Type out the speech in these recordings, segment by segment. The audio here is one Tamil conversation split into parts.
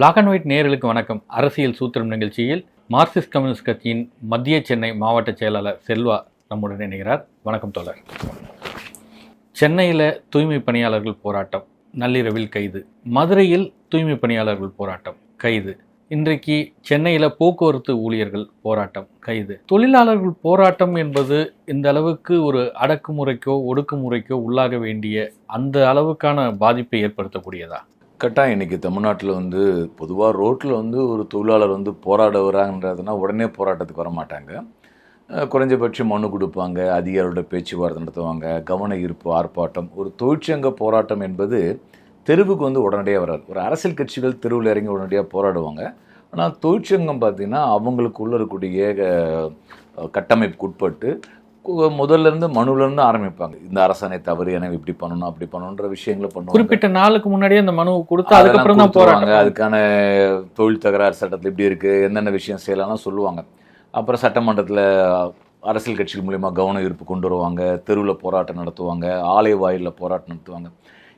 பிளாக் அண்ட் ஒயிட் நேர்களுக்கு வணக்கம். அரசியல் சூத்திரம் நிகழ்ச்சியில் மார்க்சிஸ்ட் கம்யூனிஸ்ட் கட்சியின் மத்திய சென்னை மாவட்ட செயலாளர் செல்வா நம்முடன் இணைகிறார். வணக்கம் தோழர். சென்னையில் தூய்மை பணியாளர்கள் போராட்டம் நள்ளிரவில் கைது. மதுரையில் தூய்மை பணியாளர்கள் போராட்டம் கைது. இன்றைக்கு சென்னையில் போக்குவரத்து ஊழியர்கள் போராட்டம் கைது. தொழிலாளர்கள் போராட்டம் என்பது இந்த அளவுக்கு ஒரு அடக்குமுறைக்கோ ஒடுக்குமுறைக்கோ உள்ளாக வேண்டிய அந்த அளவுக்கான பாதிப்பை ஏற்படுத்தக்கூடியதா? கட்டாயம் இன்றைக்கி தமிழ்நாட்டில் வந்து பொதுவாக ரோட்டில் வந்து ஒரு தொழிலாளர் வந்து போராட வராங்கன்றதுனா உடனே போராட்டத்துக்கு வர மாட்டாங்க குறைஞ்சபட்சம் மனு கொடுப்பாங்க அதிகாரியோட பேச்சுவார்த்தை நடத்துவாங்க கவன ஈர்ப்பு ஆர்ப்பாட்டம் ஒரு தொழிற்சங்க போராட்டம் என்பது தெருவுக்கு வந்து உடனடியாக வராது. ஒரு அரசியல் கட்சிகள் தெருவில் இறங்கி உடனடியாக போராடுவாங்க. ஆனால் தொழிற்சங்கம் பார்த்திங்கன்னா அவங்களுக்குள்ள இருக்கக்கூடிய கட்டமைப்புக்கு உட்பட்டு கு- முதல்ல இருந்து மனுல இருந்து ஆரம்பிப்பாங்க. இந்த அரசாணை தவறு எனவே இப்படி பண்ணணும் அப்படி பண்ணணுன்ற விஷயங்களை பண்ணுவாங்க. குறிப்பிட்ட நாளுக்கு முன்னாடியே அந்த மனு கொடுத்து அதுக்கப்புறம் தான். போராட்டம். அதுக்கான தொழில் தகராறு சட்டத்தில் இப்படி இருக்கு என்னென்ன விஷயம் செய்யலாம்னு சொல்லுவாங்க. அப்புறம் சட்டமன்றத்தில் அரசியல் கட்சிகள் மூலியமா கவன ஈர்ப்பு கொண்டு வருவாங்க தெருவில் போராட்டம் நடத்துவாங்க ஆலை வாயிலில் போராட்டம் நடத்துவாங்க.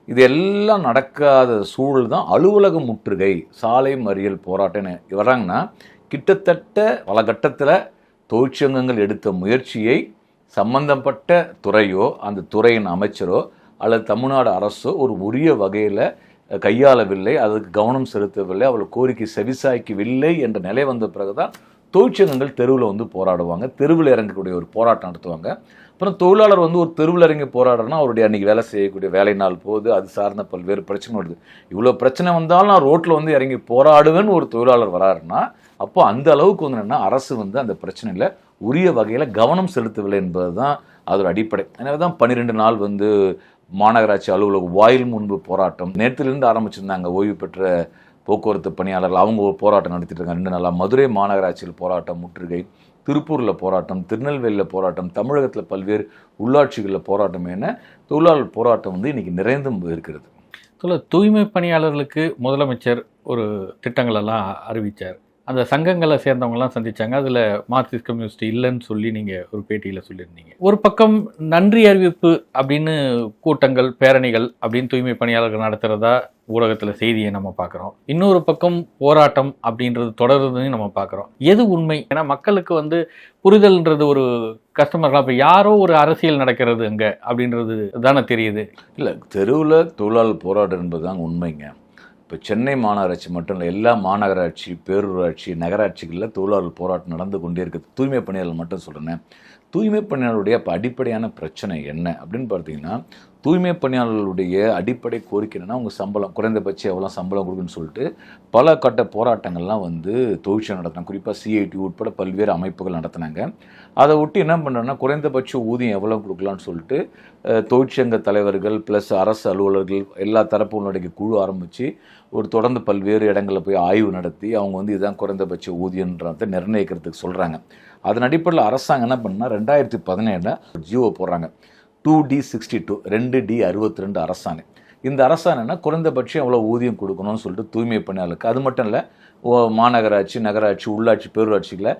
இது எல்லாம் நடக்காத சூழல் தான் அலுவலக முற்றுகை சாலை மறியல் போராட்டம்னு வர்றாங்கன்னா கிட்டத்தட்ட பல கட்டத்தில் தொழிற்சங்கங்கள் எடுத்த முயற்சியை சம்பந்தப்பட்ட துறையோ அந்த துறையின் அமைச்சரோ அல்லது தமிழ்நாடு அரசோ ஒரு உரிய வகையில் கையாளவில்லை அதுக்கு கவனம் செலுத்தவில்லை அவள் கோரிக்கை செவிசாய்க்கவில்லை என்ற நிலை வந்த பிறகுதான் தொழிற்சங்கங்கள் தெருவில் வந்து போராடுவாங்க தெருவில் இறங்கக்கூடிய ஒரு போராட்டம் நடத்துவாங்க. அப்புறம் தொழிலாளர் வந்து ஒரு தெருவில் இறங்கி போராடுறனா அவருடைய அன்றைக்கி வேலை செய்யக்கூடிய வேலை நாள் போகுது அது சார்ந்த பல்வேறு பிரச்சனை வருது. இவ்வளோ பிரச்சனை வந்தாலும் நான் ரோட்டில் வந்து இறங்கி போராடுவேன்னு ஒரு தொழிலாளர் வராருன்னா அப்போ அந்த அளவுக்கு வந்து என்னென்னா அரசு வந்து அந்த பிரச்சனையில் உரிய வகையில் கவனம் செலுத்தவில்லை என்பது தான் அதோட அடிப்படை. எனவே தான் பன்னிரெண்டு நாள் வந்து மாநகராட்சி அலுவலக வாயில் முன்பு போராட்டம். நேற்றிலிருந்து ஆரம்பிச்சிருந்தாங்க ஓய்வு பெற்ற போக்குவரத்து பணியாளர்கள். அவங்க ஒரு போராட்டம் நடத்திட்டு இருக்காங்க. ரெண்டு நாளாக மதுரை மாநகராட்சியில் போராட்டம் முற்றுகை திருப்பூரில் போராட்டம் திருநெல்வேலியில் போராட்டம் தமிழகத்தில் பல்வேறு உள்ளாட்சிகளில் போராட்டம் என தொழிலாளர் போராட்டம் வந்து இன்றைக்கி நிறைந்தும் இருக்கிறது சொல்ல தூய்மை பணியாளர்களுக்கு முதலமைச்சர் ஒரு திட்டங்களெல்லாம் எல்லாம் அந்த சங்கங்களை சேர்ந்தவங்கலாம் சந்திச்சாங்க. அதில் மார்க்சிஸ்ட் கம்யூனிஸ்ட் இல்லைன்னு சொல்லி நீங்கள் ஒரு பேட்டியில் சொல்லியிருந்தீங்க. ஒரு பக்கம் நன்றி அறிவிப்பு அப்படின்னு கூட்டங்கள் பேரணிகள் அப்படின்னு தூய்மை பணியாளர்கள் நடத்துகிறதா ஊடகத்தில் செய்தியை நம்ம பார்க்குறோம். இன்னொரு பக்கம் போராட்டம் அப்படின்றது தொடருதுன்னு நம்ம பார்க்குறோம். எது உண்மை? ஏன்னா மக்களுக்கு வந்து புரிதல்ன்றது ஒரு கஸ்டமர்களாக இப்போ யாரோ ஒரு அரசியல் நடக்கிறது அங்கே அப்படின்றது தானே தெரியுது. இல்லை தெருவில் தொழிலாளர் போராட்டம் என்பது தான் உண்மைங்க. இப்போ சென்னை மாநகராட்சி மட்டும் இல்லை எல்லா மாநகராட்சி பேரூராட்சி நகராட்சிகளில் தொழிலாளர் போராட்டம் நடந்து கொண்டே இருக்குது. தூய்மை பணியாளர் மட்டும் சொல்கிறேன் தூய்மை பணியாளருடைய இப்போ அடிப்படையான பிரச்சனை என்ன அப்படின்னு பார்த்தீங்கன்னா தூய்மை பணியாளர்களுடைய அடிப்படை கோரிக்கை என்னன்னா அவங்க சம்பளம் குறைந்தபட்சம் எவ்வளோ சம்பளம் கொடுக்குன்னு சொல்லிட்டு பல கட்ட போராட்டங்கள்லாம் வந்து தொழிற்சங்கம் நடத்தினாங்க. குறிப்பாக சிஐடி உட்பட பல்வேறு அமைப்புகள் நடத்தினாங்க. அதை விட்டு என்ன பண்ணுறோன்னா குறைந்தபட்ச ஊதியம் எவ்வளோ கொடுக்கலான்னு சொல்லிட்டு தொழிற்சங்க தலைவர்கள் ப்ளஸ் அரசு அலுவலர்கள் எல்லா தரப்புகளுடைய குழு ஆரம்பித்து ஒரு தொடர்ந்து பல்வேறு இடங்களில் போய் ஆய்வு நடத்தி அவங்க வந்து இதுதான் குறைந்தபட்ச ஊதியன்றதை நிர்ணயிக்கிறதுக்கு சொல்கிறாங்க அதன் அடிப்படையில் அரசாங்கம் என்ன பண்ணால் ரெண்டாயிரத்தி பதினேழில் ஜியோ போடுறாங்க. டூ டி சிக்ஸ்டி டூ ரெண்டு டி அறுபத்தி ரெண்டு அரசாணை இந்த அரசாணைனா குறைந்தபட்சம் எவ்வளோ ஊதியம் கொடுக்கணும்னு சொல்லிட்டு தூய்மை பணியாளருக்கு அது மட்டும் இல்லை மாநகராட்சி நகராட்சி உள்ளாட்சி பேரூராட்சிகளில்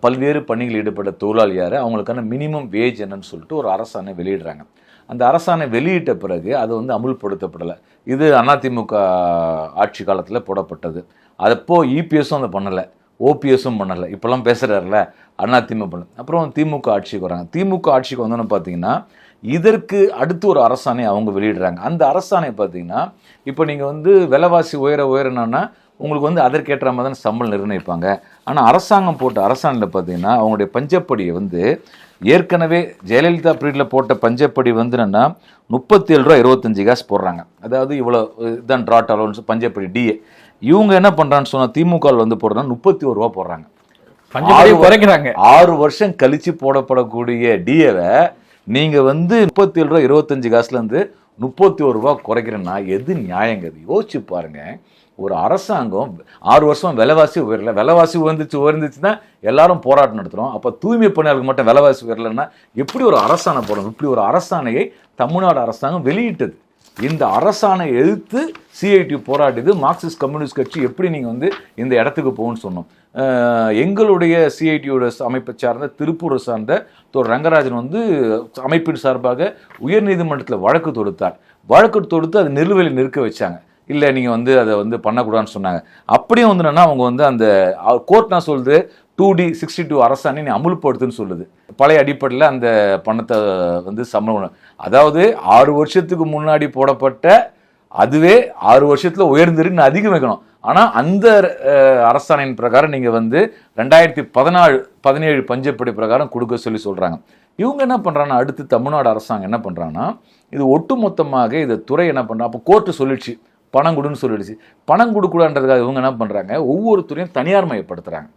பல்வேறு பணிகளில் ஈடுபட்ட தொழிலாளி யார் அவங்களுக்கான மினிமம் வேஜ் என்னன்னு சொல்லிட்டு ஒரு அரசாணை வெளியிடுறாங்க அந்த அரசாணை வெளியிட்ட பிறகு அது வந்து அமுல்படுத்தப்படலை இது அதிமுக ஆட்சி காலத்தில் போடப்பட்டது அப்போ இபிஎஸும் அதை பண்ணலை ஓபிஎஸும் பண்ணலை. இப்போல்லாம் பேசுகிறாருல அதிமுக பண்ணல. அப்புறம் திமுக ஆட்சிக்கு வராங்க. திமுக ஆட்சிக்கு வந்தோன்னு பார்த்தீங்கன்னா இதற்கு அடுத்து ஒரு அரசாணை அவங்க வெளியிடுறாங்க. அந்த அரசாணை பார்த்தீங்கன்னா இப்போ நீங்கள் வந்து விலைவாசி உயர உயரணும்னா உங்களுக்கு வந்து அதற்கேற்ற மாதிரி தான் சம்பளம் நிர்ணயிப்பாங்க. ஆனால் அரசாங்கம் போட்ட அரசாணையில் பார்த்தீங்கன்னா அவங்களுடைய பஞ்சப்படியை வந்து ஏற்கனவே ஜெயலலிதா பீரியடில் போட்ட பஞ்சப்படி வந்து என்னென்னா முப்பத்தி ஏழு ரூபா இருபத்தஞ்சி காசு போடுறாங்க. அதாவது இவ்வளோ இதுதான் ட்ராட் அலோன்ஸ் பஞ்சப்படி டிஏ இவங்க என்ன பண்ணுறான்னு சொன்னால் திமுக வந்து போடுறா முப்பத்தி ஒரு ரூபா போடுறாங்க. குறைக்கிறாங்க. ஆறு வருஷம் கழிச்சு போடப்படக்கூடிய டிஏவை நீங்க வந்து முப்பத்தி ஏழு ரூபா இருபத்தஞ்சு காசுல இருந்து முப்பத்தி ஒரு ரூபா குறைக்கிறேன்னா எது நியாயங்க? அது யோசிச்சு பாருங்க. ஒரு அரசாங்கம் ஆறு வருஷம் விலைவாசி உயரல. விலைவாசி உயர்ந்துச்சு உயர்ந்துச்சுன்னா எல்லாரும் போராட்டம் நடத்துறோம். அப்ப தூய்மை பணியாளருக்கு மட்டும் விலைவாசி உயரலைன்னா எப்படி ஒரு அரசாணை போடணும்? இப்படி ஒரு அரசாணையை தமிழ்நாடு அரசாங்கம் வெளியிட்டது. இந்த அரசாணை எதிர்த்து சிஐடி போராடியது மார்க்சிஸ்ட் கம்யூனிஸ்ட் கட்சி. எப்படி நீங்கள் வந்து இந்த இடத்துக்கு போகணும்னு சொன்னோம். எங்களுடைய சிஐடியோட அமைப்பை சார்ந்த திருப்பூரை சார்ந்த தோர் ரங்கராஜன் வந்து அமைப்பின் சார்பாக உயர்நீதிமன்றத்தில் வழக்கு தொடுத்தார். வழக்கு தொடுத்து அது நிலுவையில் நிற்க வச்சாங்க. இல்லை நீங்கள் வந்து அதை வந்து பண்ணக்கூடாதுன்னு சொன்னாங்க. அப்படியும் வந்து என்னன்னா அவங்க வந்து அந்த கோர்ட் நான் சொல்லுது டூ டி சிக்ஸ்டி டூ அரசாணை நீ அமுல்படுத்துன்னு சொல்லுது. பழைய அடிப்படையில் அந்த பணத்தை வந்து சம்பளம் அதாவது ஆறு வருஷத்துக்கு முன்னாடி போடப்பட்ட அதுவே ஆறு வருஷத்தில் உயர்ந்திருக்குன்னு அதிகம் வைக்கணும். ஆனால் அந்த அரசாணையின் பிரகாரம் நீங்கள் வந்து ரெண்டாயிரத்தி பதினாலு பதினேழு பஞ்சப்படி பிரகாரம் கொடுக்க சொல்லி சொல்கிறாங்க இவங்க என்ன பண்ணுறாங்கன்னா அடுத்து தமிழ்நாடு அரசாங்கம் என்ன பண்ணுறாங்கன்னா இது ஒட்டுமொத்தமாக இதை துறை என்ன பண்ணுறா அப்போ கோர்ட்டு சொல்லிடுச்சு. பணம் கொடுன்னு சொல்லிடுச்சு. பணம் கொடுக்கூடாதுன்றதுக்காக இவங்க என்ன பண்ணுறாங்க ஒவ்வொரு துறையும் தனியார் மயப்படுத்துகிறாங்க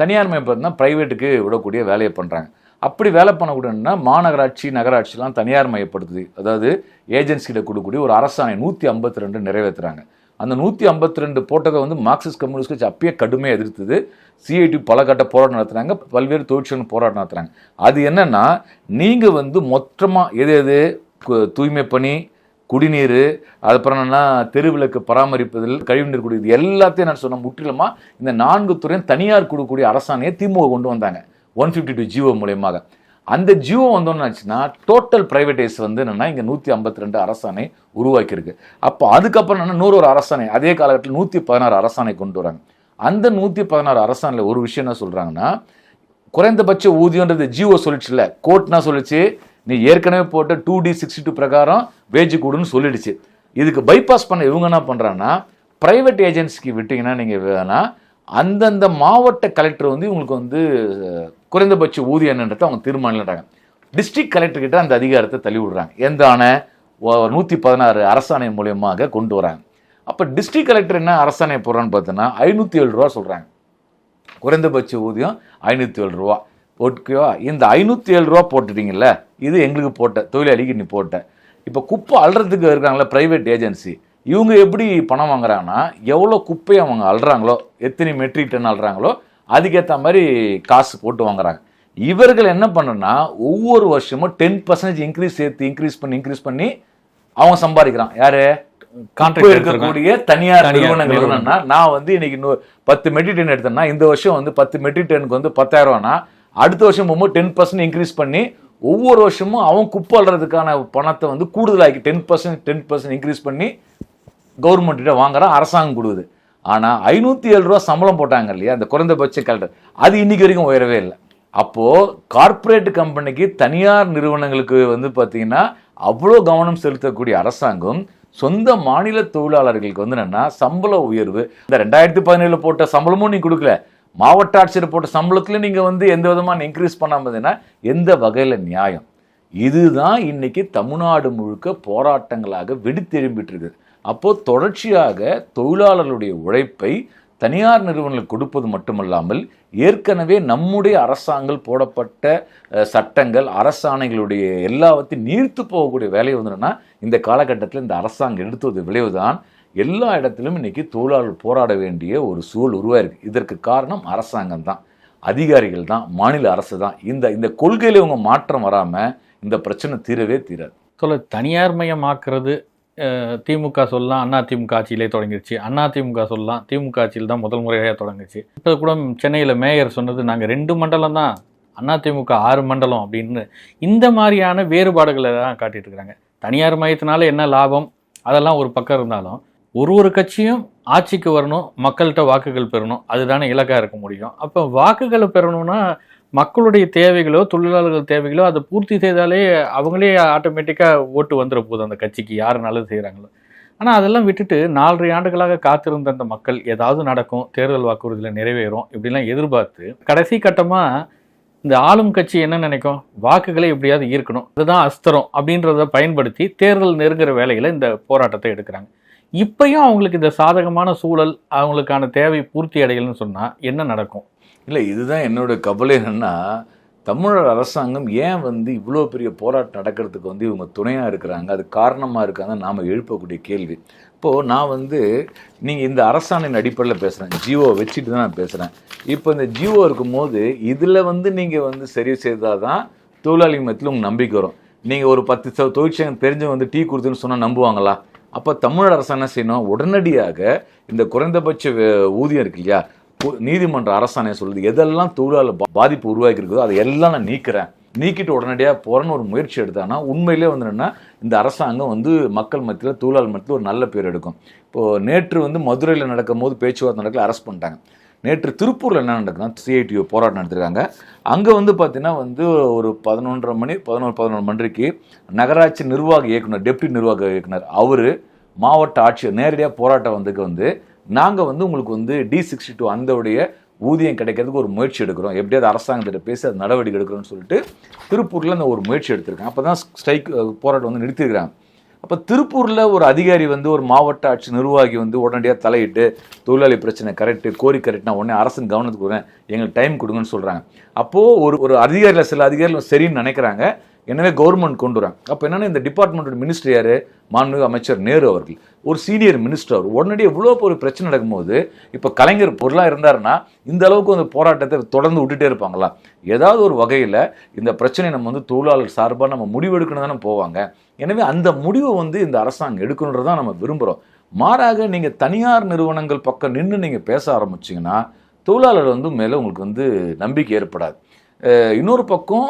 தனியார் மயப்படுத்தினா ப்ரைவேட்டுக்கு விடக்கூடிய வேலையை பண்ணுறாங்க அப்படி வேலை பண்ணக்கூடாதுன்னா மாநகராட்சி நகராட்சிலாம் தனியார் மயப்படுத்துது. அதாவது ஏஜென்சிகிட்ட கொடுக்கக்கூடிய ஒரு அரசாணை நூற்றி ஐம்பத்தி ரெண்டு நிறைவேற்றுறாங்க அந்த நூற்றி ஐம்பத்தி ரெண்டு போட்டதை வந்து மார்க்சிஸ்ட் கம்யூனிஸ்ட் கட்சி அப்பயே கடுமையாக எதிர்த்தது. சிஐடி பல கட்ட போராட்டம் நடத்துகிறாங்க பல்வேறு தொழிற்சங்கம் போராட்டம் நடத்துகிறாங்க அது என்னென்னா நீங்கள் வந்து மொத்தமாக எது எது தூய்மை பணி குடிநீர் அதுக்கப்புறம் என்னென்னா தெருவிளக்கு பராமரிப்பதில் கழிவுநீர் குடி எல்லாத்தையும் நான் சொன்ன முற்றிலுமா இந்த நான்கு துறையும் தனியார் கொடுக்கக்கூடிய அரசாணையை திமுக கொண்டு வந்தாங்க. ஒன் ஃபிஃப்டி டூ ஜிஓ மூலயமாக. அந்த ஜியோ வந்தோன்னு ஆச்சுன்னா டோட்டல் பிரைவேடைஸ் வந்து என்னென்னா இங்கே நூற்றி ஐம்பத்தி ரெண்டு அரசாணை உருவாக்கியிருக்கு. அப்போ அதுக்கப்புறம் என்ன நூறு ஒரு அரசாணை அதே காலகட்டத்தில் நூற்றி பதினாறு அரசாணை கொண்டு வராங்க. அந்த நூற்றி பதினாறு அரசாணையில் ஒரு விஷயம் என்ன சொல்கிறாங்கன்னா குறைந்தபட்ச ஊதியன்றது சொல்லிச்சு இல்லை கோர்ட்னா சொல்லிச்சு நீ ஏற்கனவே போட்ட டூ டி சிக்ஸ்டி டூ பிரகாரம் வேஜ் கூடுன்னு சொல்லிடுச்சு. இதுக்கு பைபாஸ் பண்ண இவங்க என்ன பண்ணுறாங்கன்னா ப்ரைவேட் ஏஜென்சிக்கு விட்டிங்கன்னா நீங்கள் வேணா அந்தந்த மாவட்ட கலெக்டர் வந்து இவங்களுக்கு வந்து குறைந்தபட்ச ஊதியம் என்னன்றதை அவங்க தீர்மானிட்டாங்க டிஸ்ட்ரிக்ட் கலெக்டர்கிட்ட அந்த அதிகாரத்தை தள்ளி விடுறாங்க. எந்த ஆணை நூற்றி பதினாறு அரசாணை மூலியமாக கொண்டு வராங்க. அப்போ டிஸ்ட்ரிக்ட் கலெக்டர் என்ன அரசாணை போடுறான்னு பார்த்தோன்னா ஐநூற்றி ஏழு ரூபா சொல்கிறாங்க குறைந்தபட்ச ஊதியம் ஐநூற்றி ஏழு ரூபா. ஓகேவா? இந்த ஐநூற்றி ஏழு ரூபா போட்டுட்டீங்கல்ல இது எங்களுக்கு போட்ட தொழிலாளிக்கு நீ போட்ட. இப்போ குப்பை அள்ளுறதுக்கு இருக்காங்களே ப்ரைவேட் ஏஜென்சி இவங்க எப்படி பணம் வாங்குறாங்கன்னா எவ்வளோ குப்பையை அவங்க அள்ளுறாங்களோ எத்தனை மெட்ரிக் டன் அள்ளுறாங்களோ அதுக்கேற்ற மாதிரி காசு போட்டு வாங்குறாங்க. இவர்கள் என்ன பண்ணுன்னா ஒவ்வொரு வருஷமும் டென் பர்சன்டேஜ் இன்க்ரீஸ் சேர்த்து இன்க்ரீஸ் பண்ணி இன்க்ரீஸ் பண்ணி அவங்க சம்பாதிக்கிறான் யாரு? எடுத்திருக்காங்க. இருக்கக்கூடிய தனியார் நிறுவனங்கள். என்னன்னா நான் வந்து இன்னைக்கு பத்து மெட்ரிக் டன் எடுத்தேன்னா இந்த வருஷம் வந்து பத்து மெட்ரிக் டனுக்கு வந்து பத்தாயிரம் ரூபானா அடுத்த வருஷம் போகும்போது டென் பர்சன்ட் இன்க்ரீஸ் பண்ணி ஒவ்வொரு வருஷமும் அவன் குப்பை பணத்தை வந்து கூடுதலாக்கி ten percent ten percent increase பண்ணி கவர்மெண்ட்டிட்ட வாங்குறான் அரசாங்கம் கொடுக்குது. ஆனால் ஐநூற்றி ஏழு ரூபா சம்பளம் போட்டாங்க இல்லையா? அந்த குறைந்தபட்ச கலெக்டர் அது இன்னைக்கு வரைக்கும் உயரவே இல்லை. அப்போது கார்ப்பரேட் கம்பெனிக்கு தனியார் நிறுவனங்களுக்கு வந்து பார்த்திங்கன்னா அவ்வளோ கவனம் செலுத்தக்கூடிய அரசாங்கம் சொந்த மாநில தொழிலாளர்களுக்கு வந்து என்னன்னா சம்பள உயர்வு. இந்த ரெண்டாயிரத்தி பதினேழில் போட்ட சம்பளமும் நீ கொடுக்கல. மாவட்ட ஆட்சியர் போட்ட சம்பளத்தில் நீங்கள் வந்து எந்த விதமான இன்க்ரீஸ் பண்ணாமதுன்னா எந்த வகையில் நியாயம்? இதுதான் இன்னைக்கு தமிழ்நாடு முழுக்க போராட்டங்களாக வெடித்தெரும்பிட்டு இருக்குது தொடர்ச்சியாக தொழிலாளர்களுடைய உழைப்பை தனியார் நிறுவனங்களுக்கு கொடுப்பது மட்டுமல்லாமல் ஏற்கனவே நம்முடைய அரசாங்கம் போடப்பட்ட சட்டங்கள் அரசாணைகளுடைய எல்லாவற்றையும் நீர்த்து போகக்கூடிய வேலையை வந்துன்னா இந்த காலகட்டத்தில் இந்த அரசாங்கம் எடுத்தது விளைவுதான். எல்லா இடத்திலும் இன்றைக்கி தொழிலாளர் போராட வேண்டிய ஒரு சூழல் உருவாயிருக்கு. இதற்கு காரணம் அரசாங்கம் தான். அதிகாரிகள் தான் மாநில அரசு தான். இந்த இந்த கொள்கையில் இவங்க மாற்றம் வராமல் இந்த பிரச்சனை தீரவே தீராது. சொல்ல தனியார் மயமாக்குறது திமுக சொல்லலாம் அண்ணா திமுக ஆட்சியிலே தொடங்கிருச்சு. அண்ணா திமுக சொல்லலாம் திமுக ஆட்சியில் தான் முதல் முறையாக தொடங்குச்சு இப்போ கூட சென்னையில் மேயர் சொன்னது நாங்கள் ரெண்டு மண்டலம் தான் அண்ணா திமுக ஆறு மண்டலம் அப்படின்னு. இந்த மாதிரியான வேறுபாடுகளை தான் காட்டிட்டு இருக்கிறாங்க தனியார் மயத்தினால என்ன லாபம்? அதெல்லாம் ஒரு பக்கம் இருந்தாலும் ஒரு ஒரு கட்சியும் ஆட்சிக்கு வரணும் மக்கள்கிட்ட வாக்குகள் பெறணும். அதுதானே இலக்காக இருக்க முடியும். அப்போ வாக்குகளை பெறணும்னா மக்களுடைய தேவைகளோ தொழிலாளர்கள் தேவைகளோ அதை பூர்த்தி செய்தாலே அவங்களே ஆட்டோமேட்டிக்காக ஓட்டு வந்துட போகுது அந்த கட்சிக்கு யார் நல்லது செய்கிறாங்களோ ஆனால் அதெல்லாம் விட்டுட்டு நாலரை ஆண்டுகளாக காத்திருந்த அந்த மக்கள் ஏதாவது நடக்கும் தேர்தல் வாக்குறுதியில் நிறைவேறும் இப்படிலாம் எதிர்பார்த்து கடைசி கட்டமாக இந்த ஆளும் கட்சி என்ன நினைக்கும்? வாக்குகளை எப்படியாவது ஈர்க்கணும். அதுதான் அஸ்திரம் அப்படின்றத பயன்படுத்தி தேர்தல் நெருங்குற வேலையில் இந்த போராட்டத்தை எடுக்கிறாங்க. இப்பயும் அவங்களுக்கு இந்த சாதகமான சூழல் அவங்களுக்கான தேவை பூர்த்தி அடையலன்னு சொன்னால் என்ன நடக்கும்? இல்லை இதுதான் என்னோட கவலை என்னென்னா தமிழர் அரசாங்கம் ஏன் வந்து இவ்வளோ பெரிய போராட்டம் நடக்கிறதுக்கு வந்து இவங்க துணையாக இருக்கிறாங்க? அது காரணமாக இருக்காங்க நாம் எழுப்பக்கூடிய கேள்வி. இப்போது நான் வந்து நீங்கள் இந்த அரசாணையின் அடிப்படையில் பேசுகிறேன் ஜியோ வச்சுட்டு தான் நான் பேசுகிறேன் இப்போ இந்த ஜியோ இருக்கும்போது இதில் வந்து நீங்கள் வந்து சரி செய்தால் தான் தொழிலாளி மத்தியில் உங்களுக்கு நம்பிக்கை வரும். நீங்கள் ஒரு பத்து தொழிற்சங்கம் தெரிஞ்சவங்க வந்து டீ கொடுத்துன்னு சொன்னால் நம்புவாங்களா? அப்போ தமிழ் அரசு என்ன செய்யணும்? உடனடியாக இந்த குறைந்தபட்ச ஊதியம் இருக்கு இல்லையா? நீதிமன்ற அரசாணை சொல்லுது. எதெல்லாம் தொழிலாளர் பாதிப்பு உருவாக்கி இருக்குதோ அதை எல்லாம் நான் நீக்கிறேன். நீக்கிட்டு உடனடியாக போகிறன்னு ஒரு முயற்சி எடுத்தானா உண்மையிலே வந்து என்னென்னா இந்த அரசாங்கம் வந்து மக்கள் மத்தியில் தொழிலாளர் மத்தியில் ஒரு நல்ல பேர் எடுக்கும். இப்போது நேற்று வந்து மதுரையில் நடக்கும் போது பேச்சுவார்த்தை நடக்கல அரெஸ்ட் பண்ணிட்டாங்க. நேற்று திருப்பூரில் என்ன நடக்குதுன்னா சிஐடிஓ போராட்டம் நடத்திருக்காங்க. அங்கே வந்து பார்த்தீங்கன்னா வந்து ஒரு பதினொன்றரை மணி பதினொரு பதினொரு மணிக்கு நகராட்சி நிர்வாக இயக்குனர் டெப்டி நிர்வாக இயக்குனர் அவர் மாவட்ட ஆட்சியர் நேரடியாக போராட்டம் வந்ததுக்கு வந்து நாங்கள் வந்து உங்களுக்கு வந்து டி சிக்ஸ்டி டூ அந்தவுடைய ஊதியம் கிடைக்கிறதுக்கு ஒரு முயற்சி எடுக்கிறோம். எப்படியாவது அரசாங்கத்திட்ட பேசி அது நடவடிக்கை எடுக்கிறோம்னு சொல்லிட்டு திருப்பூரில் அந்த ஒரு முயற்சி எடுத்திருக்காங்க. அப்போ தான் ஸ்ட்ரைக் போராட்டம் வந்து நிறுத்திருக்கிறாங்க அப்போ திருப்பூரில் ஒரு அதிகாரி வந்து ஒரு மாவட்ட ஆட்சி நிர்வாகி வந்து உடனடியாக தலையிட்டு தொழிலாளி பிரச்சனை கரெக்டு கோரி கரெக்ட்னா உடனே அரசின் கவனத்துக்கு வரேன் எங்களுக்கு டைம் கொடுங்கன்னு சொல்கிறாங்க அப்போது ஒரு ஒரு அதிகாரியில் சில அதிகாரிகள் சரின்னு நினைக்கிறாங்க. எனவே கவர்மெண்ட் கொண்டு வராங்க. அப்போ என்னென்னா இந்த டிபார்ட்மெண்டோட மினிஸ்டர் யார்? மாண்புமிகு அமைச்சர் நேரு அவர்கள். ஒரு சீனியர் மினிஸ்டர் உடனடியே இவ்வளோ ஒரு பிரச்சனை நடக்கும்போது இப்போ கலைஞர் பொருளாக இருந்தாருன்னா இந்த அளவுக்கு அந்த போராட்டத்தை தொடர்ந்து விட்டுட்டே இருப்பாங்களா? ஏதாவது ஒரு வகையில் இந்த பிரச்சனையை நம்ம வந்து தொழிலாளர் சார்பாக நம்ம முடிவெடுக்கணும் தானே போவாங்க. எனவே அந்த முடிவை வந்து இந்த அரசாங்கம் எடுக்கணுன்றதான் நம்ம விரும்புகிறோம் மாறாக நீங்கள் தனியார் நிறுவனங்கள் பக்கம் நின்று நீங்கள் பேச ஆரம்பிச்சிங்கன்னா தொழிலாளர் வந்து மேலே உங்களுக்கு வந்து நம்பிக்கை ஏற்படாது. இன்னொரு பக்கம்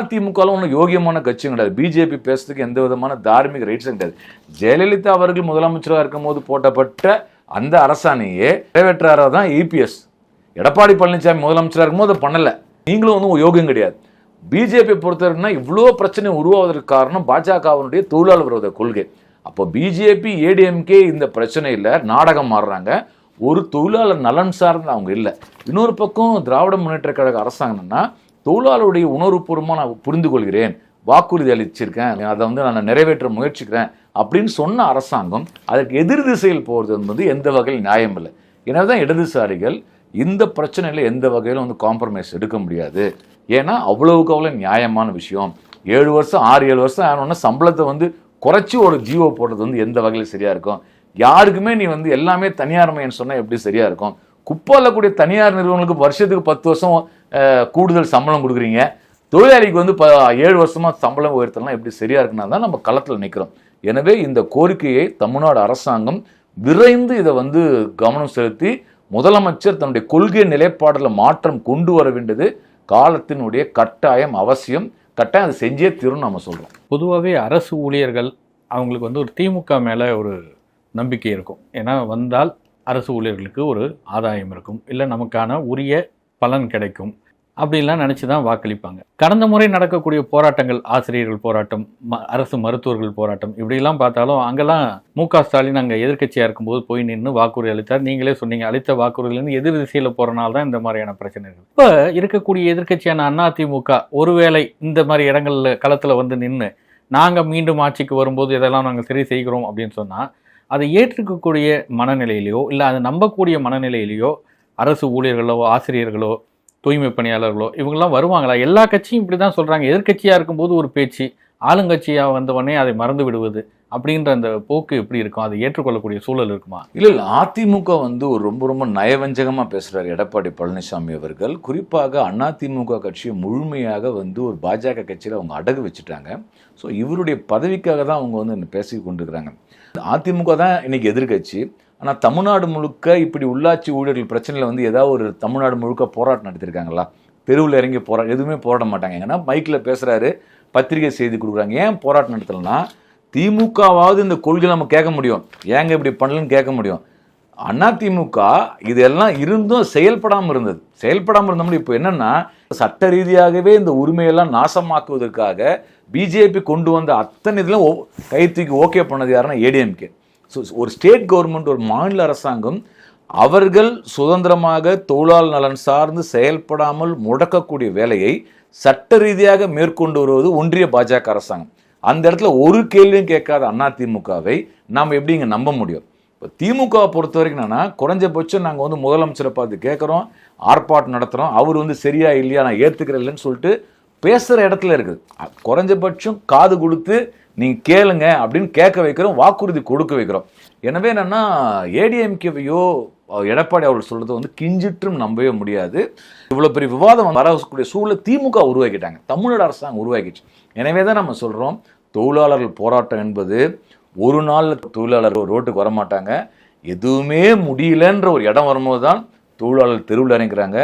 அதிமுகவில் ஒன்றும் யோகியமான கட்சியும் கிடையாது. பிஜேபி பேசுறதுக்கு எந்த விதமான தார்மீக ரைட்ஸும் கிடையாது. ஜெயலலிதா அவர்கள் முதலமைச்சராக இருக்கும் போது போட்டப்பட்ட அந்த அரசாணையே நிறைவேற்றாரா தான் இபிஎஸ் எடப்பாடி பழனிசாமி முதலமைச்சராக இருக்கும்போது அதை பண்ணலை. நீங்களும் வந்து யோகியம் கிடையாது. பிஜேபி பொறுத்தவரைக்கும்னா இவ்வளோ பிரச்சனை உருவாவதற்கு காரணம் பாஜகவினுடைய தொழிலாளர் விரோத கொள்கை. அப்போ பிஜேபி ஏடிஎம்கே இந்த பிரச்சனையில் நாடகம் மாறுறாங்க ஒரு தொழிலாளர் நலன் சார்ந்து அவங்க இல்லை. இன்னொரு பக்கம் திராவிட முன்னேற்ற கழக அரசாங்கம்னா தொழிலாளருடைய உணர்வுபூர்வமாக நான் புரிந்து கொள்கிறேன் வாக்குறுதி அளிச்சிருக்கேன். அதை வந்து நான் நிறைவேற்ற முயற்சிக்கிறேன் அப்படின்னு சொன்ன அரசாங்கம் அதற்கு எதிர் திசையில் போகிறது என்பது எந்த வகையில் நியாயம் இல்லை. எனவே தான் இடதுசாரிகள் இந்த பிரச்சனையில் எந்த வகையிலும் வந்து காம்ப்ரமைஸ் எடுக்க முடியாது. ஏன்னா அவ்வளவுக்கு அவ்வளோ நியாயமான விஷயம். ஏழு வருஷம் ஆறு ஏழு வருஷம் ஆனோன்னா சம்பளத்தை வந்து குறைச்சி ஒரு ஜீவோ போடுறது வந்து எந்த வகையில் சரியாக இருக்கும்? யாருக்குமே நீ வந்து எல்லாமே தனியார் மையம் சொன்னால் எப்படி சரியாக இருக்கும்? குப்பாலக்கூடிய தனியார் நிறுவனங்களுக்கு வருஷத்துக்கு பத்து வருஷம் கூடுதல் சம்பளம் கொடுக்குறீங்க. தொழிலாளிக்கு வந்து ப ஏழு வருஷமாக சம்பளம் உயர்த்தலாம் எப்படி சரியாக இருக்குன்னா தான் நம்ம களத்தில் நிற்கிறோம் எனவே இந்த கோரிக்கையை தமிழ்நாடு அரசாங்கம் விரைந்து இதை வந்து கவனம் செலுத்தி முதலமைச்சர் தன்னுடைய கொள்கை நிலைப்பாடில் மாற்றம் கொண்டு வர வேண்டியது காலத்தினுடைய கட்டாயம் அவசியம். கட்டாயம் அதை செஞ்சே தீரும் நம்ம சொல்கிறோம் பொதுவாகவே அரசு ஊழியர்கள் அவங்களுக்கு வந்து ஒரு திமுக மேலே ஒரு நம்பிக்கை இருக்கும். ஏன்னா வந்தால் அரசு ஊழியர்களுக்கு ஒரு ஆதாயம் இருக்கும். இல்லை நமக்கான உரிய பலன் கிடைக்கும். அப்படின்லாம் நினச்சி தான் வாக்களிப்பாங்க. கடந்த முறை நடக்கக்கூடிய போராட்டங்கள் ஆசிரியர்கள் போராட்டம் ம அரசு மருத்துவர்கள் போராட்டம் இப்படிலாம் பார்த்தாலும் அங்கெல்லாம் மு க ஸ்டாலின் அங்கே எதிர்க்கட்சியாக இருக்கும்போது போய் நின்று வாக்குறுதி அளித்தார். நீங்களே சொன்னீங்க அளித்த வாக்குறுதியிலேருந்து எதிர் திசையில் போகிறனால தான் இந்த மாதிரியான பிரச்சனைகள். இப்போ இருக்கக்கூடிய எதிர்க்கட்சியான அதிமுக ஒருவேளை இந்த மாதிரி இடங்களில் களத்தில் வந்து நின்று நாங்கள் மீண்டும் ஆட்சிக்கு வரும்போது இதெல்லாம் நாங்கள் சரி செய்கிறோம் அப்படின்னு சொன்னால் அதை ஏற்றுக்கக்கூடிய மனநிலையிலையோ இல்லை அதை நம்பக்கூடிய மனநிலையிலையோ அரசு ஊழியர்களோ ஆசிரியர்களோ தூய்மை பணியாளர்களோ இவங்கெல்லாம் வருவாங்களா? எல்லா கட்சியும் இப்படி தான் சொல்கிறாங்க எதிர்க்கட்சியாக இருக்கும்போது ஒரு பேச்சு ஆளுங்கட்சியாக வந்தவொடனே அதை மறந்து விடுவது அப்படின்ற அந்த போக்கு எப்படி இருக்கும்? அதை ஏற்றுக்கொள்ளக்கூடிய சூழல் இருக்குமா? இல்லை இல்லை. அதிமுக வந்து ஒரு ரொம்ப ரொம்ப நயவஞ்சகமாக பேசுகிறார் எடப்பாடி பழனிசாமி அவர்கள். குறிப்பாக அதிமுக கட்சியை முழுமையாக வந்து ஒரு பாஜக கட்சியில் அவங்க அடகு வச்சுட்டாங்க. ஸோ இவருடைய பதவிக்காக தான் அவங்க வந்து பேசி கொண்டிருக்கிறாங்க. அதிமுக தான் இன்னைக்கு எதிர்க்கட்சி. ஆனால் தமிழ்நாடு முழுக்க இப்படி உள்ளாட்சி ஊழியர்கள் பிரச்சனையில் வந்து ஏதாவது ஒரு தமிழ்நாடு முழுக்க போராட்டம் நடத்திருக்காங்களா? தெருவில் இறங்கி போரா எதுவுமே போராட மாட்டாங்க. ஏன்னா மைக்கில் பேசுகிறாரு பத்திரிகை செய்தி கொடுக்குறாங்க. ஏன் போராட்டம் நடத்தலைன்னா திமுகவாவது இந்த கொள்கை நம்ம கேட்க முடியும். ஏங்க இப்படி பண்ணலன்னு கேட்க முடியும். அண்ணா திமுக இதெல்லாம் இருந்தும் செயல்படாமல் இருந்தது. செயல்படாமல் இருந்தோம்னா இப்போ என்னென்னா சட்ட ரீதியாகவே இந்த உரிமையெல்லாம் நாசமாக்குவதற்காக பிஜேபி கொண்டு வந்த அத்தனை இதெல்லாம் ஓ- கை தூக்கி ஓகே பண்ணது யாருன்னா ஏடிஎம்கே. ஸோ ஒரு ஸ்டேட் கவர்மெண்ட் ஒரு மாநில அரசாங்கம் அவர்கள் சுதந்திரமாக தொழிலாளர் நலன் சார்ந்து செயல்படாமல் முடக்கக்கூடிய வேலையை சட்ட ரீதியாக மேற்கொண்டு வருவது ஒன்றிய பாஜக அரசாங்கம். அந்த இடத்துல ஒரு கேள்வியும் கேட்காத அதிமுகவை நாம் எப்படி இங்கே நம்ப முடியும்? இப்போ திமுகவை பொறுத்த வரைக்கும் என்னென்னா குறைஞ்சபட்சம் நாங்கள் வந்து முதலமைச்சரை பார்த்து கேட்குறோம் ஆர்ப்பாட்டம் நடத்துகிறோம் அவர் வந்து சரியா இல்லையா நான் ஏற்றுக்கிறேன் இல்லைன்னு சொல்லிட்டு பேசுகிற இடத்துல இருக்குது. குறைஞ்சபட்சம் காது கொடுத்து நீங்கள் கேளுங்க அப்படின்னு கேட்க வைக்கிறோம் வாக்குறுதி கொடுக்க வைக்கிறோம். எனவே என்னன்னா ஏடிஎம்கேவையோ எடப்பாடி அவர்கள் சொல்றது வந்து கிஞ்சிற்றும் நம்பவே முடியாது. இவ்வளோ பெரிய விவாதம் வரக்கூடிய சூழலை திமுக உருவாக்கிட்டாங்க. தமிழ்நாடு அரசாங்கம் உருவாக்கிச்சு. எனவே தான் நம்ம சொல்கிறோம் தொழிலாளர்கள் போராட்டம் என்பது ஒரு நாள் தொழிலாளர்கள் ரோட்டுக்கு வரமாட்டாங்க. எதுவுமே முடியலன்ற ஒரு இடம் வரும்போது தான் தொழிலாளர் தெருவில் இறங்குறாங்க.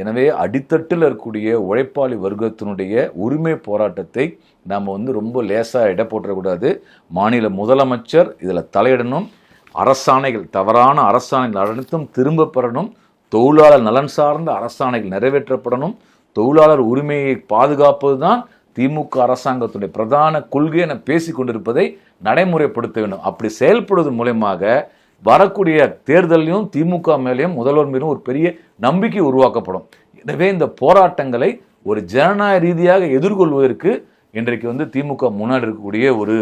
எனவே அடித்தட்டில் இருக்கக்கூடிய உழைப்பாளி வர்க்கத்தினுடைய உரிமை போராட்டத்தை நாம் வந்து ரொம்ப லேசாக இட போட்டுறக்கூடாது மாநில முதலமைச்சர் இதில் தலையிடணும். அரசாணைகள் தவறான அரசாணைகள் அனைத்தும் திரும்ப பெறணும். தொழிலாளர் நலன் சார்ந்த அரசாணைகள் நிறைவேற்றப்படணும். தொழிலாளர் உரிமையை பாதுகாப்பது தான் திமுக அரசாங்கத்துடைய பிரதான கொள்கை என பேசி கொண்டிருப்பதை நடைமுறைப்படுத்த வேண்டும். அப்படி செயல்படுவதன் மூலயமாக வரக்கூடிய தேர்தலையும் திமுக மேலேயும் முதல்வர் மீதும் ஒரு பெரிய நம்பிக்கை உருவாக்கப்படும். எனவே இந்த போராட்டங்களை ஒரு ஜனநாயக ரீதியாக எதிர்கொள்வதற்கு இன்றைக்கு வந்து திமுக முன்னாடி இருக்கக்கூடிய ஒரு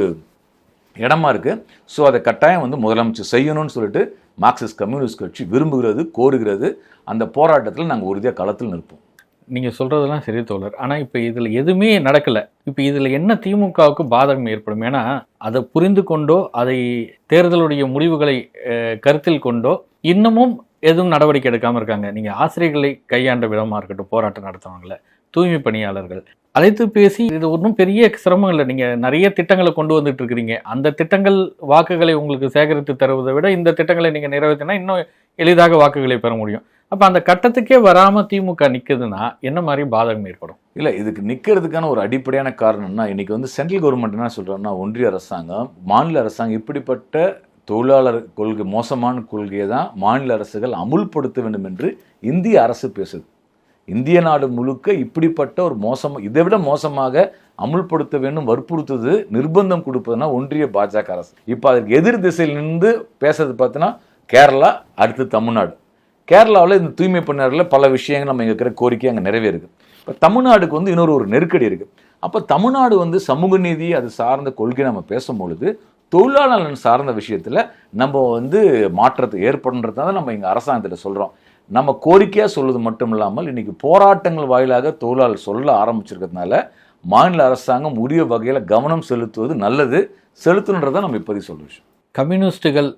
இடமா இருக்கு. ஸோ அதை கட்டாயம் வந்து முதலமைச்சர் செய்யணும்னு சொல்லிட்டு மார்க்சிஸ்ட் கம்யூனிஸ்ட் கட்சி விரும்புகிறது கோருகிறது. அந்த போராட்டத்தில் நாங்கள் உறுதியாக களத்தில் நிற்போம். நீங்கள் சொல்கிறதெல்லாம் சரி தோழர். ஆனால் இப்போ இதில் எதுவுமே நடக்கலை. இப்போ இதில் என்ன திமுகவுக்கு பாதகம் ஏற்படும்? ஏன்னா அதை புரிந்து கொண்டோ அதை தேர்தலுடைய முடிவுகளை கருத்தில் கொண்டோ இன்னமும் எதுவும் நடவடிக்கை எடுக்காமல் இருக்காங்க. நீங்கள் ஆசிரியர்களை கையாண்ட விதமாக இருக்கட்டும் போராட்டம் நடத்துவாங்கல்ல தூய்மை பணியாளர்கள். அழைத்து பேசி இது ஒன்றும் பெரிய சிரமம் இல்லை. நீங்கள் நிறைய திட்டங்களை கொண்டு வந்துட்டு இருக்கிறீங்க. அந்த திட்டங்கள் வாக்குகளை உங்களுக்கு சேகரித்து தருவதை விட இந்த திட்டங்களை நீங்கள் நிறைவேற்றினா இன்னும் எளிதாக வாக்குகளை பெற முடியும். அப்போ அந்த கட்டத்துக்கே வராமல் திமுக நிற்குதுன்னா என்ன மாதிரி பாதகம் ஏற்படும்? இல்லை இதுக்கு நிற்கிறதுக்கான ஒரு அடிப்படையான காரணம்னா இன்னைக்கு வந்து சென்ட்ரல் கவர்மெண்ட் என்ன சொல்கிறோன்னா ஒன்றிய அரசாங்கம் மாநில அரசாங்கம் இப்படிப்பட்ட தொழிலாளர் கொள்கை மோசமான கொள்கையை தான் மாநில அரசுகள் அமுல்படுத்த வேண்டும் என்று இந்திய அரசு பேசுது. இந்திய நாடு முழுக்க இப்படிப்பட்ட ஒரு மோசம் இதை விட மோசமாக அமுல்படுத்த வேண்டும் வற்புறுத்துது நிர்பந்தம் கொடுப்பதுனா ஒன்றிய பாஜக அரசு. இப்போ அதுக்கு எதிர் திசையில் நின்று பேசுறது பார்த்தீங்கன்னா கேரளா அடுத்து தமிழ்நாடு. கேரளாவில் இந்த தூய்மை பணியாளர்கள் பல விஷயங்கள் நம்ம இங்கே இருக்கிற கோரிக்கை அங்கே நிறைவேறுது. இப்போ தமிழ்நாடுக்கு வந்து இன்னொரு ஒரு நெருக்கடி இருக்குது அப்போ தமிழ்நாடு வந்து சமூக நீதி அது சார்ந்த கொள்கை நம்ம பேசும்பொழுது தொழிலாளர் சார்ந்த விஷயத்தில் நம்ம வந்து மாற்றத்தை ஏற்படுன்றதை நம்ம இங்கே அரசாங்கத்தில் சொல்கிறோம் நம்ம கோரிக்கையாக சொல்வது மட்டும் இல்லாமல் இன்றைக்கி போராட்டங்கள் வாயிலாக தொழிலாளர் சொல்ல ஆரம்பிச்சிருக்கிறதுனால மாநில அரசாங்கம் உரிய வகையில் கவனம் செலுத்துவது நல்லது. செலுத்தணுன்றதான் நம்ம இப்போதைக்கு சொல்கிற விஷயம். கம்யூனிஸ்டுகள்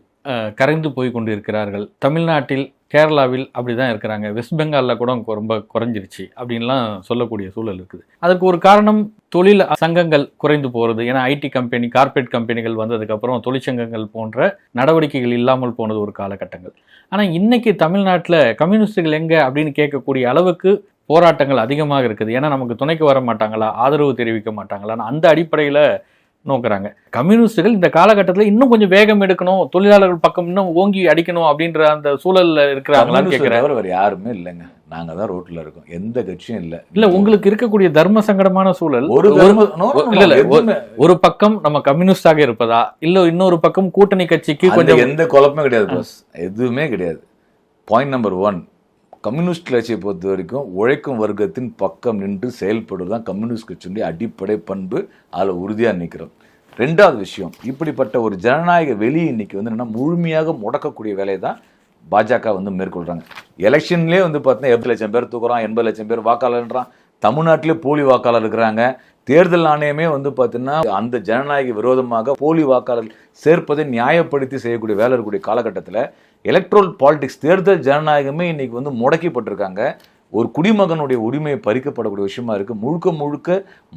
கரைந்து போய் கொண்டு இருக்கிறார்கள் தமிழ்நாட்டில் கேரளாவில் அப்படி தான் இருக்கிறாங்க. வெஸ்ட் பெங்காலில் கூட ரொம்ப குறைஞ்சிருச்சு அப்படின்லாம் சொல்லக்கூடிய சூழல் இருக்குது. அதற்கு ஒரு காரணம் தொழில் சங்கங்கள் குறைந்து போகிறது ஏன்னா ஐடி கம்பெனி கார்பரேட் கம்பெனிகள் வந்ததுக்கப்புறம் தொழிற்சங்கங்கள் போன்ற நடவடிக்கைகள் இல்லாமல் போனது ஒரு காலகட்டங்கள். ஆனால் இன்னைக்கு தமிழ்நாட்டில் கம்யூனிஸ்டுகள் எங்கே அப்படின்னு கேட்கக்கூடிய அளவுக்கு போராட்டங்கள் அதிகமாக இருக்குது. ஏன்னா நமக்கு துணைக்கு வர மாட்டாங்களா? ஆதரவு தெரிவிக்க மாட்டாங்களான்னு அந்த அடிப்படையில் நோக்குறாங்க. கம்யூனிஸ்டுகள் இந்த காலகட்டத்தில் இன்னும் கொஞ்சம் வேகம் எடுக்கணும் தொழிலாளர்கள் பக்கம் இன்னும் ஓங்கி அடிக்கணும் அப்படின்ற அந்த சூழல்ல இருக்கிறாங்களான்னு கேட்கிறேன் வேற யாருமே இல்லைங்க. நாங்க தான் ரோட்ல இருக்கோம். எந்த கட்சியும் இல்ல. இல்ல உங்களுக்கு இருக்கக்கூடிய தர்ம சங்கடமான சூழல் ஒரு இல்ல, இல்ல, ஒரு பக்கம் நம்ம கம்யூனிஸ்டாக இருப்பதா இல்ல இன்னொரு பக்கம் கூட்டணி கட்சிக்கு கொஞ்சம் எந்த குழப்பமே கிடையாது எதுவுமே கிடையாது. பாயிண்ட் நம்பர் ஒன் கம்யூனிஸ்ட் கட்சியை பொறுத்த வரைக்கும் உழைக்கும் வர்க்கத்தின் பக்கம் நின்று செயல்படுவது தான் கம்யூனிஸ்ட் கட்சியினுடைய அடிப்படை பண்பு. அதில் உறுதியாக நிற்கிறோம் ரெண்டாவது விஷயம் இப்படிப்பட்ட ஒரு ஜனநாயக வெளி இன்னைக்கு வந்து என்னன்னா முழுமையாக முடக்கக்கூடிய வேலையை தான் பாஜக வந்து மேற்கொள்கிறாங்க எலெக்ஷன்லேயே வந்து பார்த்தீங்கன்னா எண்பது லட்சம் பேர் தூக்குறான் எண்பது லட்சம் பேர் வாக்காளர்ன்றான். தமிழ்நாட்டிலே போலி வாக்காளர் இருக்கிறாங்க. தேர்தல் ஆணையமே வந்து பார்த்தீங்கன்னா அந்த ஜனநாயக விரோதமாக போலி வாக்காளர் சேர்ப்பதை நியாயப்படுத்தி செய்யக்கூடிய வேலை இருக்கக்கூடிய காலகட்டத்தில் எலக்ட்ரல் பாலிடிக்ஸ் தேர்தல் ஜனநாயகமே இன்னைக்கு வந்து முடக்கிப்பட்டிருக்காங்க. ஒரு குடிமகனுடைய உரிமையை பறிக்கப்படக்கூடிய விஷயமா இருக்குது முழுக்க முழுக்க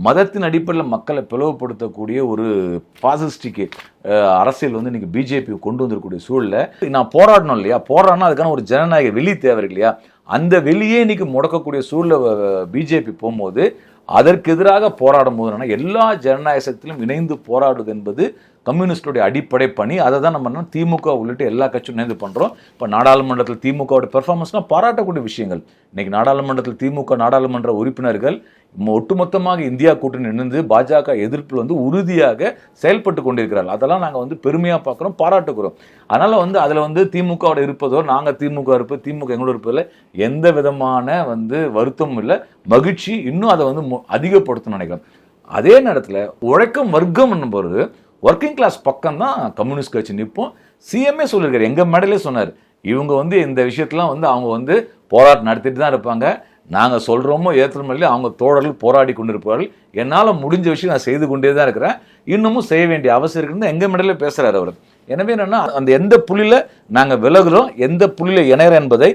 மதத்தின் அடிப்படையில் மக்களை பிளவுபடுத்தக்கூடிய ஒரு பாசிஸ்டிக் அரசியல் வந்து இன்றைக்கி பிஜேபி கொண்டு வந்திருக்கக்கூடிய சூழலில். நான் போராடணும் இல்லையா? போராடினா அதுக்கான ஒரு ஜனநாயக வெளி தேவை இல்லையா? அந்த வெளியே இன்றைக்கி முடக்கக்கூடிய சூழலை பிஜேபி போகும்போது அதற்கு எதிராக போராடும் போது என்னன்னா எல்லா ஜனநாயகத்திலும் இணைந்து போராடுவது என்பது கம்யூனிஸ்டுடைய அடிப்படை பணி. அதை தான் நம்ம என்ன திமுக உள்ளிட்ட எல்லா கட்சியும் இணைந்து பண்ணுறோம் இப்போ நாடாளுமன்றத்தில் திமுகவோட பெர்ஃபார்மன்ஸ்னால் பாராட்டக்கூடிய விஷயங்கள். இன்னைக்கு நாடாளுமன்றத்தில் திமுக நாடாளுமன்ற உறுப்பினர்கள் ஒட்டுமொத்தமாக இந்தியா கூட்டணி இணைந்து பாஜக எதிர்ப்பில் வந்து உறுதியாக செயல்பட்டு கொண்டிருக்கிறார்கள். அதெல்லாம் நாங்கள் வந்து பெருமையாக பார்க்குறோம் பாராட்டுக்கிறோம். அதனால் வந்து அதில் வந்து திமுகவோட இருப்பதோ நாங்கள் திமுக இருப்பது திமுக எங்களோட இருப்பதில் எந்த விதமான வந்து வருத்தமும் இல்லை மகிழ்ச்சி இன்னும் அதை வந்து மு- அதிகப்படுத்தணும்னு நினைக்கிறோம். அதே நேரத்தில் உழைக்கும் வர்க்கம் போது ஒர்க்கிங் கிளாஸ் பக்கம் தான் கம்யூனிஸ்ட் கட்சி நிற்போம். சிஎம்ஏ சொல்லியிருக்காரு எங்கள் மேடலே சொன்னார். இவங்க வந்து இந்த விஷயத்தெலாம் வந்து அவங்க வந்து போராட்டம் நடத்திட்டு தான் இருப்பாங்க. நாங்கள் சொல்கிறோமோ ஏற்றுறோமோ இல்லையோ அவங்க தோழர்கள் போராடி கொண்டிருப்பார்கள். என்னால் முடிஞ்ச விஷயம் நான் செய்து கொண்டே தான் இருக்கிறேன். இன்னமும் செய்ய வேண்டிய அவசியம் இருக்குன்னு எங்கள் மேடையில பேசுகிறார் அவர். எனவே என்னென்னா அந்த எந்த புள்ளியில் நாங்கள் விலகுறோம் எந்த புள்ளியில் இணையறோம் என்பதை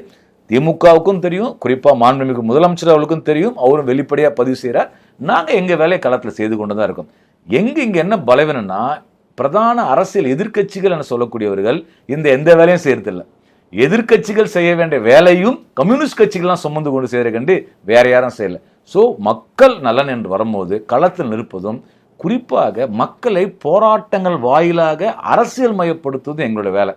திமுகவுக்கும் தெரியும் குறிப்பாக மாண்புமிகு முதலமைச்சர் அவர்களுக்கும் தெரியும். அவரும் வெளிப்படையாக பதிவு செய்கிறார் நாங்கள் எங்கள் வேலையை களத்தில் செய்து கொண்டு தான் இருக்கோம். எங்கே இங்கே என்ன பலவீனம்னா பிரதான அரசியல் எதிர்க்கட்சிகள் என சொல்லக்கூடியவர்கள் இந்த எந்த வேலையும் செய்யறதில்லை. எதிர்க்கட்சிகள் செய்ய வேண்டிய வேலையும் கம்யூனிஸ்ட் கட்சிகள்லாம் சுமந்து கொண்டு செய்கிற கண்டு வேற யாரும் செய்யலை. ஸோ மக்கள் நலன் என்று வரும்போது களத்தில் நிற்பதும் குறிப்பாக மக்களை போராட்டங்கள் வாயிலாக அரசியல் மயப்படுத்துவது எங்களோட வேலை.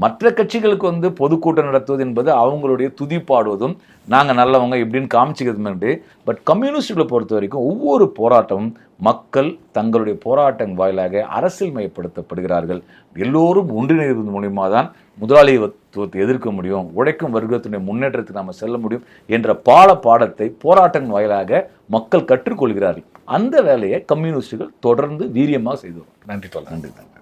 மற்ற கட்சிகளுக்கு வந்து பொதுக்கூட்டம் நடத்துவது என்பது அவங்களுடைய துதிப்பாடுவதும் நாங்கள் நல்லவங்க இப்படின்னு காமிச்சிக்கிறது பட் கம்யூனிஸ்டுகளை பொறுத்த வரைக்கும் ஒவ்வொரு போராட்டமும் மக்கள் தங்களுடைய போராட்டம் வாயிலாக அரசியல் மயப்படுத்தப்படுகிறார்கள் எல்லோரும் ஒன்றிணைவது மூலியமா தான் முதலாளித்துவத்தை எதிர்க்க முடியும் உழைக்கும் வர்க்கத்தினுடைய முன்னேற்றத்துக்கு நம்ம செல்ல முடியும் என்ற பாட பாடத்தை போராட்டம் வாயிலாக மக்கள் கற்றுக்கொள்கிறார்கள். அந்த வேலையை கம்யூனிஸ்டுகள் தொடர்ந்து வீரியமாக செய்து வரும். நன்றி நன்றி நன்றி.